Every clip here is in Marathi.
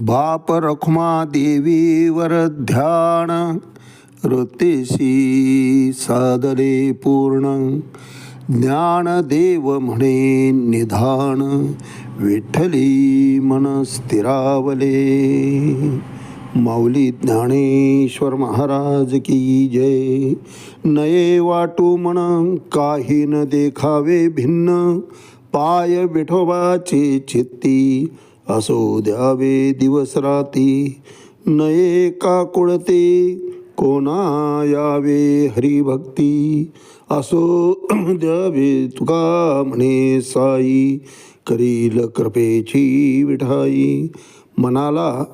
बाप रखुमा देवीवर ध्यान रतेशी सादरे पूर्ण. ज्ञानदेव म्हणे निधान विठ्ठली मन स्थिरावले. माऊली ज्ञानेश्वर महाराज की जय. नये वाटू म्हण काही न देखावे भिन्न. पाय विठोबाचे चित्ती असो द्यावे दिवस राती. नये का कुळते? कोणा यावे हरिभक्ती? असो द्यावे तुका म्हणे साई. करील कृपेची विठाई. मनाला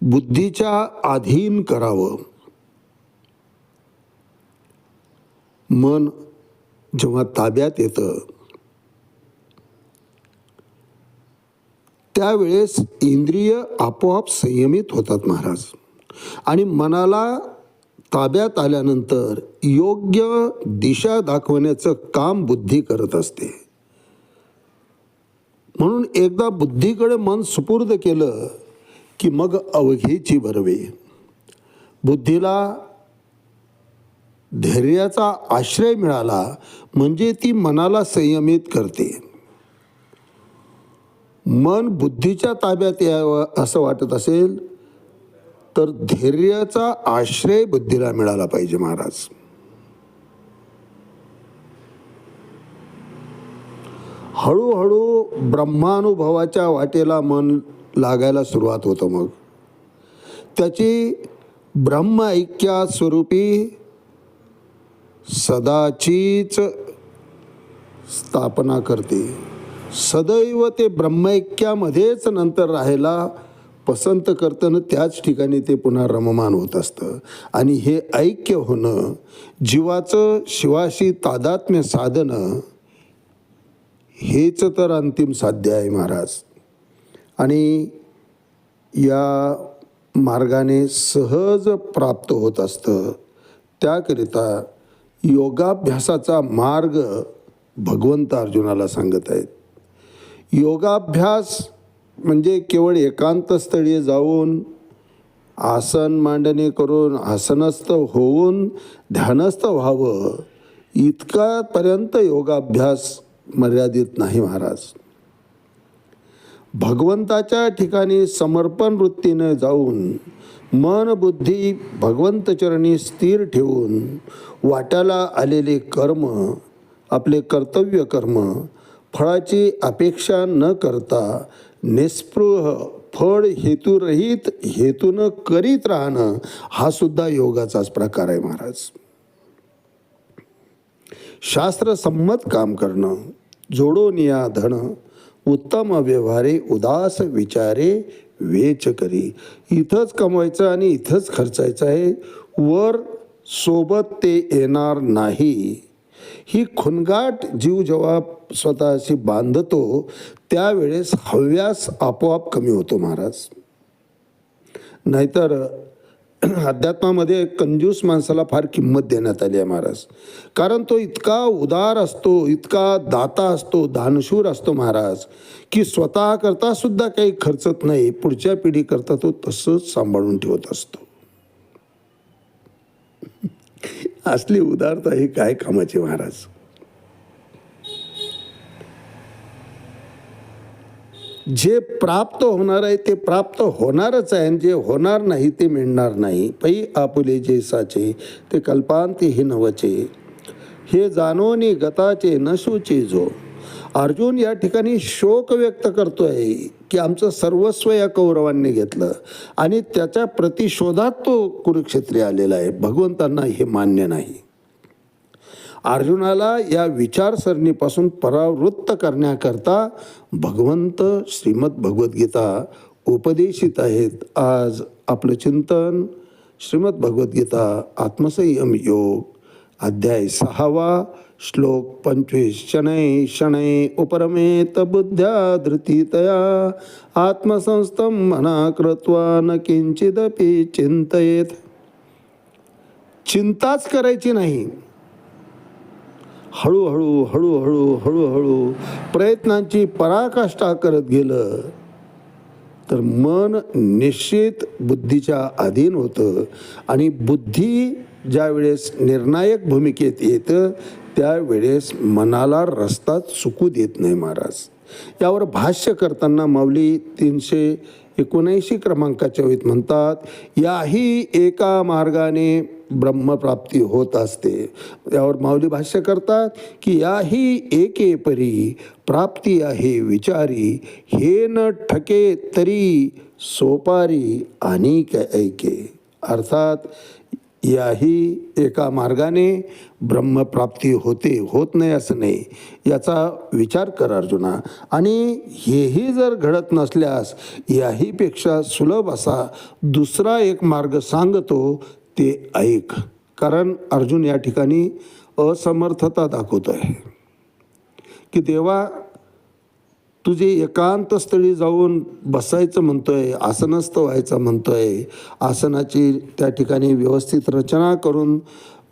बुद्धीच्या अधीन करावं. मन जेव्हा ताब्यात येतं त्यावेळेस इंद्रिय आपोआप संयमित होतात महाराज. आणि मनाला ताब्यात आल्यानंतर योग्य दिशा दाखवण्याचं काम बुद्धी करत असते. म्हणून एकदा बुद्धीकडे मन सुपूर्द केलं की मग अवघीची बरवे. बुद्धीला धैर्याचा आश्रय मिळाला म्हणजे ती मनाला संयमित करते. मन बुद्धीच्या ताब्यात यावं असं वाटत असेल तर धैर्याचा आश्रय बुद्धीला मिळाला पाहिजे महाराज. हळूहळू ब्रह्मानुभवाच्या वाटेला मन लागायला सुरुवात होतं मग. त्याची ब्रह्म ऐक्या स्वरूपी सदाचीच स्थापना करते. सदैव ते ब्रह्मैक्यामध्येच नंतर राहायला पसंत करताना त्याच ठिकाणी ते पुन्हा रममान होत असतं. आणि हे ऐक्य होणं जीवाचं शिवाशी तादात्म्य साधनं हेच तर अंतिम साध्य आहे महाराज. आणि या मार्गाने सहज प्राप्त होत असतं. त्याकरिता योगाभ्यासाचा मार्ग भगवंत अर्जुनाला सांगत आहेत. योगाभ्यास म्हणजे केवळ एकांतस्थळी जाऊन आसन मांडणी करून आसनस्थ होऊन ध्यानस्थ व्हावं इतकापर्यंत योगाभ्यास मर्यादित नाही महाराज. भगवंताच्या ठिकाणी समर्पण वृत्तीनं जाऊन मन बुद्धी भगवंतचरणी स्थिर ठेवून वाट्याला आलेले कर्म आपले कर्तव्य कर्म फळाची अपेक्षा न करता निस्पृह फळ हेतुरहित हेतून करीत राहणं हा सुद्धा योगाचाच प्रकार आहे महाराज. शास्त्रसंमत काम करणं जोडोनिया धन उत्तम व्यवहारे उदास विचारे वेच करी. इथंच कमवायचं आणि इथंच खर्चायचं आहे. वर सोबत ते येणार नाही. ही खुनगाट जीव जेव्हा स्वतःशी बांधतो त्यावेळेस हव्यास आपोआप कमी होतो महाराज. नाहीतर अध्यात्मामध्ये कंजूस माणसाला फार किंमत देण्यात आली आहे महाराज. कारण तो इतका उदार असतो इतका दाता असतो दानशूर असतो महाराज की स्वतः करता सुद्धा काही खर्चत नाही पुढच्या पिढीकरता तो तसंच सांभाळून ठेवत असतो. असली उदारता ही काय कामाची महाराज? जे प्राप्त होणार आहे ते प्राप्त होणारच आहे आणि जे होणार नाही ते मिळणार नाही. पै आपुले जे साचे ते कल्पांती ही नवचे हे जाणोनी गताचे नशूचे जो. अर्जुन या ठिकाणी शोक व्यक्त करतोय की आमचं सर्वस्व या कौरवांनी घेतलं. आणि त्याच्या प्रतिशोधात तो कुरुक्षेत्री आलेला आहे. भगवंतांना हे मान्य नाही. अर्जुनाला या विचारसरणीपासून परावृत्त करण्याकरता भगवंत श्रीमद भगवद्गीता उपदेशित आहेत. आज आपलं चिंतन श्रीमद भगवद्गीता आत्मसंयम योग अध्याय सहावा श्लोक पंचवीस. शनै शनै उपरमेत बुद्ध्या धृतीतया आत्मसंस्थम मना कृत्वा न किंचिदपि चिंतयेत चिंताच करायची नाही. हळूहळू हळूहळू हळूहळू प्रयत्नांची पराकाष्ठा करत गेलं तर मन निश्चित बुद्धीच्या अधीन होतं आणि बुद्धी ज्या वेळेस निर्णायक भूमिकेत येतं त्यावेळेस मनाला रस्ता चुकू देत नाही महाराज. यावर भाष्य करताना माऊली तीनशे एकोणऐंशी क्रमांकाच्या वेळीत म्हणतात याही एका मार्गाने ब्रह्मप्राप्ती होत असते. यावर माऊली भाष्य करतात की याही एके परी प्राप्ती आहे विचारी हे न ठके तरी सोपारी आणि ऐके. अर्थात याही एका मार्गाने ब्रह्मप्राप्ती होते होत नाही असं नाही. याचा विचार कर अर्जुना. आणि हेही जर घडत नसल्यास याहीपेक्षा सुलभ असा दुसरा एक मार्ग सांगतो ते ऐक. कारण अर्जुन या ठिकाणी असमर्थता दाखवतो आहे की देवा तुझे एकांत स्थळी जाऊन बसायचं म्हणतोय आसनस्थ व्हायचं म्हणतोय आसनाची त्या ठिकाणी व्यवस्थित रचना करून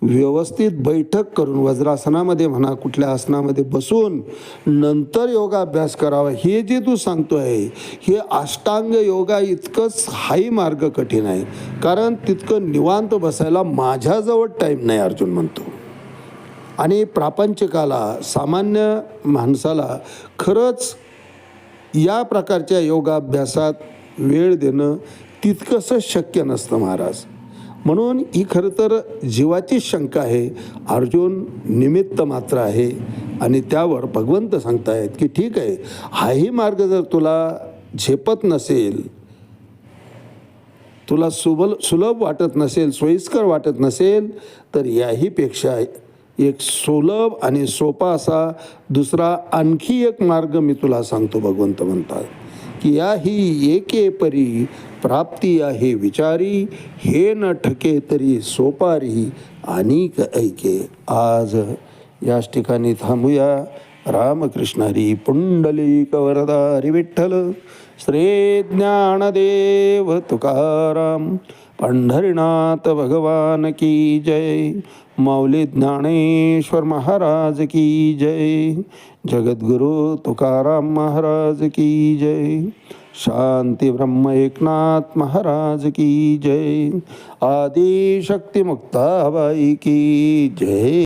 व्यवस्थित बैठक करून वज्रासनामध्ये म्हणा कुठल्या आसनामध्ये बसून नंतर योगाभ्यास करावा हे जे तू सांगतो आहे हे अष्टांग योगा इतकंच हाही मार्ग कठीण आहे. कारण तितकं निवांत बसायला माझ्याजवळ टाईम नाही अर्जुन म्हणतो. आणि प्रापंचकाला सामान्य माणसाला खरंच या प्रकारच्या योगाभ्यासात वेळ देणं तितकंसं शक्य नसतं महाराज. म्हणून ही खरं तर जीवाची शंका आहे. अर्जुन निमित्त मात्र आहे आणि त्यावर भगवंत सांगतायत की ठीक आहे हाही मार्ग जर तुला झेपत नसेल तुला सुबल सुलभ वाटत नसेल सोयीस्कर वाटत नसेल तर याहीपेक्षा एक सुलभ आणि सोपा असा दुसरा आणखी एक मार्ग मी तुला सांगतो भगवंत म्हणतात की या ही एके परी प्राप्ती आहे विचारी हे न ठके तरी सोपारी अनेक ऐके आज. याच ठिकाणी थांबूया. रामकृष्णारी पुंडली कवरदारी विठ्ठल श्री ज्ञानदेव तुकाराम पंढरीनाथ भगवान की जय. माऊली ज्ञानेश्वर महाराज की जय। जगद्गुरु तुकाराम महाराज की जय। शांती ब्रह्म एकनाथ महाराज की जय। आदिशक्ती मुक्ताबाई की जय।